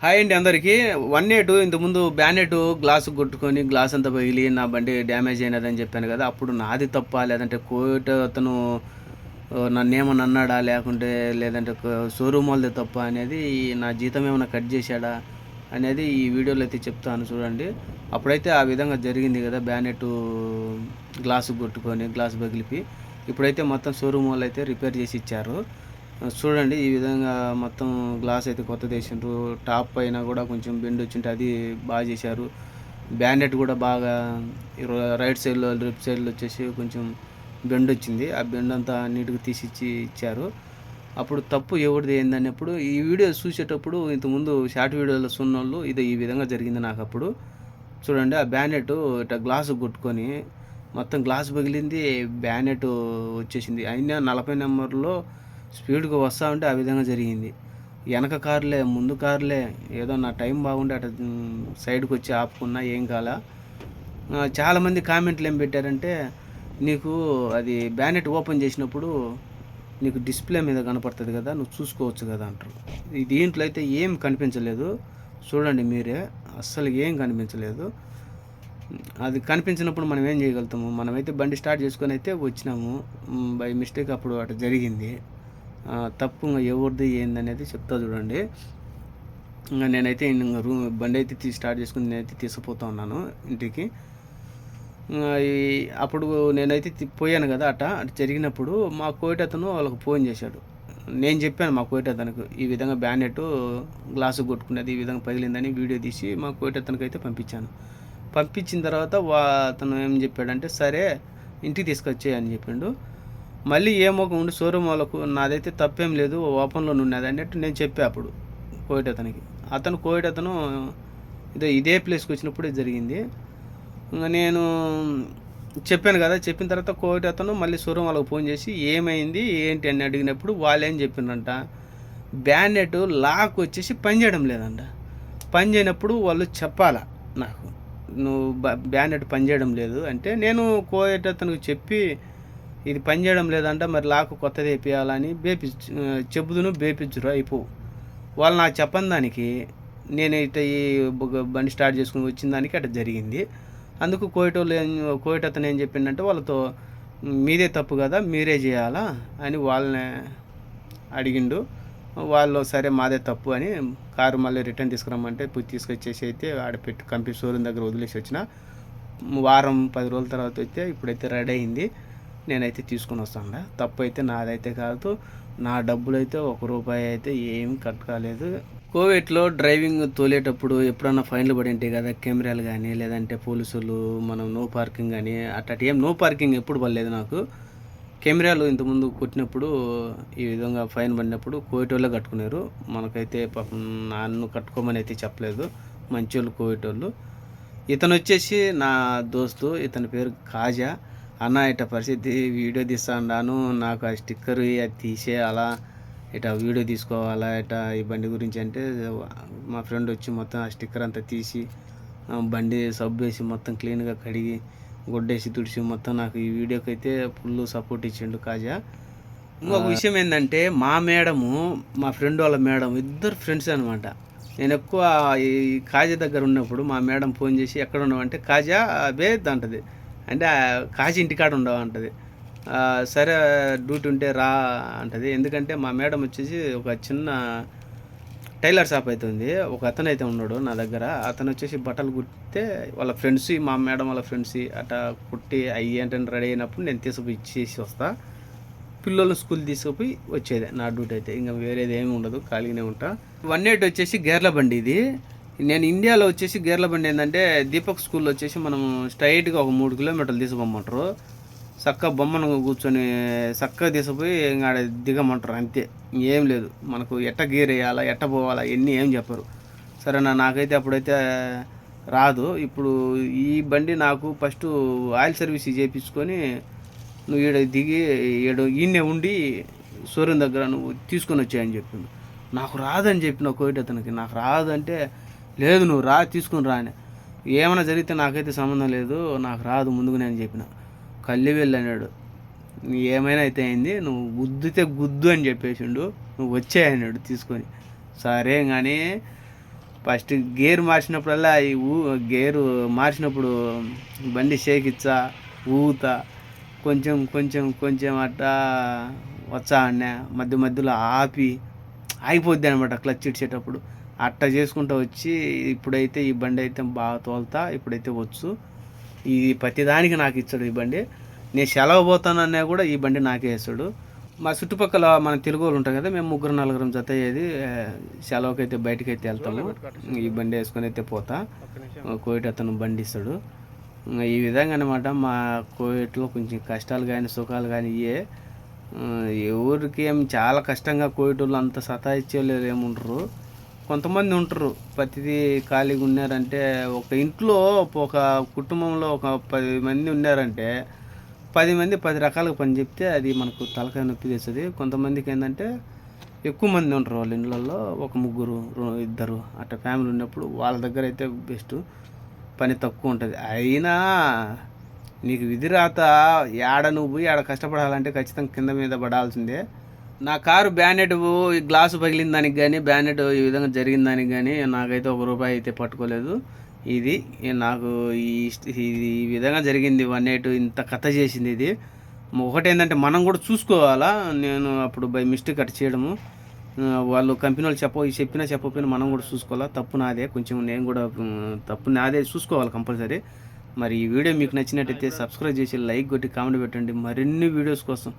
Hi అండి అందరికీ. One eight ఇంతకుముందు బ్యానెట్ గ్లాస్ కొట్టుకొని గ్లాస్ అంతా పగిలి నా బండి డ్యామేజ్ అయినదని చెప్పాను కదా అప్పుడు నాది తప్ప లేదంటే కోట అతను నన్ను ఏమన్నా అన్నాడా లేకుంటే లేదంటే షోరూమ్ వాళ్ళది తప్ప అనేది నా జీతం ఏమైనా కట్ చేశాడా అనేది ఈ వీడియోలో అయితే చెప్తాను చూడండి. అప్పుడైతే ఆ విధంగా జరిగింది కదా బ్యానెట్ గ్లాసు కొట్టుకొని గ్లాస్ పగిలిపి. ఇప్పుడైతే మొత్తం షోరూమ్ వాళ్ళు అయితే రిపేర్ చేసి ఇచ్చారు. చూడండి ఈ విధంగా మొత్తం గ్లాస్ అయితే కొత్త వేసిండ్రు టాప్ పైన కూడా కొంచెం బెండ్ వచ్చింటే అది బాగా చేశారు. బ్యాండెట్ కూడా బాగా రైట్ సైడ్లో లెఫ్ట్ సైడ్లో వచ్చేసి కొంచెం బెండ్ వచ్చింది. ఆ బెండ్ అంతా నీట్గా తీసిచ్చి ఇచ్చారు. అప్పుడు తప్పు ఎవరిది ఏందన్నప్పుడు ఈ వీడియో చూసేటప్పుడు ఇంతకుముందు షార్ట్ వీడియోలో సున్నోళ్ళు ఇది ఈ విధంగా జరిగింది నాకు అప్పుడు చూడండి ఆ బ్యానెట్ ఇట్లా గ్లాసు కొట్టుకొని మొత్తం గ్లాస్ పగిలింది బ్యానెట్ వచ్చేసింది. అయినా నలభై నెంబర్లో స్పీడ్గా వస్తా ఉంటే ఆ విధంగా జరిగింది. వెనక కార్లే ముందు కార్లే ఏదో నా టైం బాగుండే అటు సైడ్కి వచ్చి ఆపుకున్నా ఏం కాల. చాలామంది కామెంట్లు ఏం పెట్టారంటే నీకు అది బ్యానెట్ ఓపెన్ చేసినప్పుడు నీకు డిస్ప్లే మీద కనపడుతుంది కదా నువ్వు చూసుకోవచ్చు కదా అంటారు. దీంట్లో అయితే ఏం కనిపించలేదు. చూడండి మీరే అస్సలు ఏం కనిపించలేదు. అది కనిపించినప్పుడు మనం ఏం చేయగలుగుతాము? మనమైతే బండి స్టార్ట్ చేసుకొని అయితే వచ్చినాము. బై మిస్టేక్ అప్పుడు అటు జరిగింది. తప్పు ఇంకా ఎవరిది ఏందనేది చెప్తా చూడండి. ఇంకా నేనైతే ఇంకా రూమ్ బండి అయితే స్టార్ట్ చేసుకుని నేనైతే తీసుకుపోతా ఉన్నాను ఇంటికి. అప్పుడు నేనైతే పోయాను కదా అట. అటు జరిగినప్పుడు మా కోయిట అతను వాళ్ళకి ఫోన్ చేశాడు. నేను చెప్పాను మా కోయిట అతనికి ఈ విధంగా బ్యానెట్ గ్లాసు కొట్టుకునేది ఈ విధంగా పగిలిందని వీడియో తీసి మా కోయిట అతనికి అయితే పంపించాను. పంపించిన తర్వాత వా అతను ఏం చెప్పాడంటే సరే ఇంటికి తీసుకొచ్చే అని చెప్పిండు. మళ్ళీ ఏమో ఉండి షోరూమ్ వాళ్ళకు నాదైతే తప్పేం లేదు ఓపెన్లో ఉన్నది అన్నట్టు నేను చెప్పా అప్పుడు కోవిడ్ అతనికి. అతను కోవిడ్ అతను ఇదే ఇదే ప్లేస్కి వచ్చినప్పుడు ఇది జరిగింది. ఇంకా నేను చెప్పాను కదా చెప్పిన తర్వాత కోవిడ్ అతను మళ్ళీ షోరూమ్ వాళ్ళకి ఫోన్ చేసి ఏమైంది ఏంటి అని అడిగినప్పుడు వాళ్ళు ఏం చెప్పిండ్రంట బ్యానెట్ లాక్ వచ్చేసి పని చేయడం లేదంట. పని చేయనప్పుడు వాళ్ళు చెప్పాలా నాకు నువ్వు బ- బ్యానెట్ పని చేయడం లేదు అంటే నేను కోవిడ్ అతనికి చెప్పి ఇది పని చేయడం లేదంటే మరి లాక్ కొత్తది వేపియాలని బేపి చెబుదును బేపించురు అయిపో. వాళ్ళు నాకు చెప్పని దానికి నేను ఇట ఈ బండి స్టార్ట్ చేసుకుని వచ్చిన దానికి అట్ట జరిగింది. అందుకు కోయటోళ్ళు ఏం కోయట అతను ఏం చెప్పిండంటే వాళ్ళతో మీదే తప్పు కదా మీరే చేయాలా? అని వాళ్ళని అడిగిండు. వాళ్ళు సరే మాదే తప్పు అని కారు మళ్ళీ రిటర్న్ తీసుకురమ్మంటే పోయి తీసుకొచ్చేసి అయితే ఆడ పెట్టి కంపెనీ షోరూమ్ దగ్గర వదిలేసి వచ్చిన. వారం పది రోజుల తర్వాత అయితే ఇప్పుడైతే రెడీ అయింది. నేనైతే తీసుకొని వస్తాను తప్పు అయితే నాదైతే కాదు నా డబ్బులు అయితే ఒక రూపాయి అయితే ఏం కట్ కాలేదు కోవిడ్లో డ్రైవింగ్ తోలేటప్పుడు ఎప్పుడన్నా ఫైన్లు పడి ఉంటాయి కదా కెమెరాలు కానీ లేదంటే పోలీసులు మనం నో పార్కింగ్ కానీ అట్లాంటి ఏం నో పార్కింగ్ ఎప్పుడు పడలేదు నాకు. కెమెరాలు ఇంతకుముందు కొట్టినప్పుడు ఈ విధంగా ఫైన్ పడినప్పుడు కోవిటోళ్ళే కట్టుకున్నారు. మనకైతే పాపం నన్ను కట్టుకోమని అయితే చెప్పలేదు. మంచోళ్ళు కోవిటోళ్ళు ఇతను వచ్చేసి నా దోస్తు ఇతని పేరు కాజా. అన్న ఇట పరిస్థితి వీడియో తీస్తాను నాకు ఆ స్టిక్కర్ అది తీసే అలా ఇట వీడియో తీసుకోవాలా ఇట ఈ బండి గురించి అంటే మా ఫ్రెండ్ వచ్చి మొత్తం ఆ స్టిక్కర్ అంతా తీసి బండి సబ్బు వేసి మొత్తం క్లీన్గా కడిగి గుడ్డేసి తుడిచి మొత్తం నాకు ఈ వీడియోకి అయితే ఫుల్ సపోర్ట్ ఇచ్చిండు కాజా. ఇంకొక విషయం ఏంటంటే మా మేడము మా ఫ్రెండ్ వాళ్ళ మేడం ఇద్దరు ఫ్రెండ్స్ అనమాట నేను ఎక్కువ ఈ కాజా దగ్గర ఉన్నప్పుడు మా మేడం ఫోన్ చేసి ఎక్కడ ఉన్నావు? అంటే కాజా అబే అంటది. అంటే కాశీ ఇంటికాడ ఉండవు అంటది సరే డ్యూటీ ఉంటే రా అంటది. ఎందుకంటే మా మేడం వచ్చేసి ఒక చిన్న టైలర్ షాప్ అయితే ఉంది. ఒక అతను అయితే ఉన్నాడు నా దగ్గర. అతను వచ్చేసి బట్టలు కుట్టితే వాళ్ళ ఫ్రెండ్స్ మా మేడం వాళ్ళ ఫ్రెండ్స్ అట్లా కుట్టి అయ్యి అంటే రెడీ అయినప్పుడు నేను తీసుకుపోయి ఇచ్చేసి వస్తా. పిల్లలు స్కూల్ తీసుకుపోయి వచ్చేదే నా డ్యూటీ అయితే. ఇంకా వేరేది ఏమి ఉండదు. ఖాళీగానే ఉంటా. వన్ ఎయిట్ వచ్చేసి గేర్ల బండి ఇది. నేను ఇండియాలో వచ్చేసి గేర్ల బండి ఏంటంటే దీపక్ స్కూల్లో వచ్చేసి మనం స్ట్రైట్గా ఒక మూడు కిలోమీటర్లు తీసుకుపోమంటారు. చక్క బొమ్మను కూర్చొని చక్కగా తీసుకుపోయి ఇంకా దిగమంటారు అంతే. ఏం లేదు. మనకు ఎట్ట గీర్ వేయాలా ఎట్ట పోవాలా ఎన్ని ఏం చెప్పరు. సరేనా నాకైతే అప్పుడైతే రాదు. ఇప్పుడు ఈ బండి నాకు ఫస్ట్ ఆయిల్ సర్వీస్ చేయించుకొని నువ్వు ఈడ దిగి ఈడ ఈయనే ఉండి సూర్యుని దగ్గర నువ్వు తీసుకొని వచ్చాయని చెప్పిండు. నాకు రాదని చెప్పిన కోయిట్ అతనికి. నాకు రాదంటే లేదు నువ్వు రా తీసుకుని రా అని. ఏమైనా జరిగితే నాకైతే సంబంధం లేదు నాకు రాదు ముందుకు నేను చెప్పిన. కళ్ళి వెళ్ళి అన్నాడు. ఏమైనా అయితే అయింది నువ్వు గుద్దితే గుద్దు అని చెప్పేసిండు. నువ్వు వచ్చేయన్నాడు తీసుకొని. సరే కానీ ఫస్ట్ గేర్ మార్చినప్పుడల్లా ఈ ఊ గేరు మార్చినప్పుడు బండి షేక్ ఇచ్చా ఊగుతా కొంచెం కొంచెం కొంచెం అట్టా వచ్చా అన్న మధ్య మధ్యలో ఆపి ఆగిపోద్ది అనమాట క్లచ్ ఇచ్చేటప్పుడు అట్ట చేసుకుంటూ వచ్చి ఇప్పుడైతే ఈ బండి అయితే బాగా తోలుతా ఇప్పుడైతే వచ్చు. ఇది ప్రతిదానికి నాకు ఇచ్చాడు ఈ బండి. నేను సెలవు పోతానన్నా కూడా ఈ బండి నాకే వేస్తాడు మా చుట్టుపక్కల మన తెలుగు వాళ్ళు ఉంటారు కదా మేము ముగ్గురు నలుగురం జత అయ్యేది సెలవుకైతే సెలవుకి అయితే బయటకు అయితే వెళ్తాము. ఈ బండి వేసుకొని అయితే పోతా. కోయిట్ అతను బండి ఇస్తాడు. ఈ విధంగా అనమాట మా కోయిట్లో కొంచెం కష్టాలు కానీ సుఖాలు కానీ ఇవే ఎవరికి ఏం చాలా కష్టంగా కోయిట్ వాళ్ళు అంత సతాయిచ్చేవాళ్ళు ఏముంటారు కొంతమంది ఉంటారు. ప్రతిదీ ఖాళీగా ఉన్నారంటే ఒక ఇంట్లో ఒక కుటుంబంలో ఒక పది మంది ఉన్నారంటే పది మంది పది రకాలుగా పని చెప్తే అది మనకు తలకాయ నొప్పి తెస్తుంది. కొంతమందికి ఏంటంటే ఎక్కువ మంది ఉంటారు వాళ్ళ ఇళ్ళల్లో. ఒక ముగ్గురు ఇద్దరు అట్లా ఫ్యామిలీ ఉన్నప్పుడు వాళ్ళ దగ్గర అయితే బెస్ట్. పని తక్కువ ఉంటుంది. అయినా నీకు విధి రాత ఏడ నువ్వు పోయి ఆడ కష్టపడాలంటే ఖచ్చితంగా కింద మీద పడాల్సిందే. నా కారు బ్యానెట్ ఈ గ్లాసు పగిలిన దానికి కానీ బ్యానెట్ ఈ విధంగా జరిగిన దానికి కానీ నాకైతే ఒక రూపాయి అయితే పట్టుకోలేదు. ఇది నాకు ఈ ఇది ఈ విధంగా జరిగింది వన్ ఎయిట్ ఇంత కథ చేసింది ఇది. ఒకటి ఏంటంటే మనం కూడా చూసుకోవాలా? నేను అప్పుడు బై మిస్టేక్ అట్ట చేయడము. వాళ్ళు కంపెనీ వాళ్ళు చెప్ప చెప్పినా చెప్పకపోయినా మనం కూడా చూసుకోవాలా? తప్పు నాదే. కొంచెం నేను కూడా తప్పు నాదే చూసుకోవాలి కంపల్సరీ. మరి ఈ వీడియో మీకు నచ్చినట్టయితే సబ్స్క్రైబ్ చేసి లైక్ కొట్టి కామెంట్ పెట్టండి. మరిన్ని వీడియోస్ కోసం.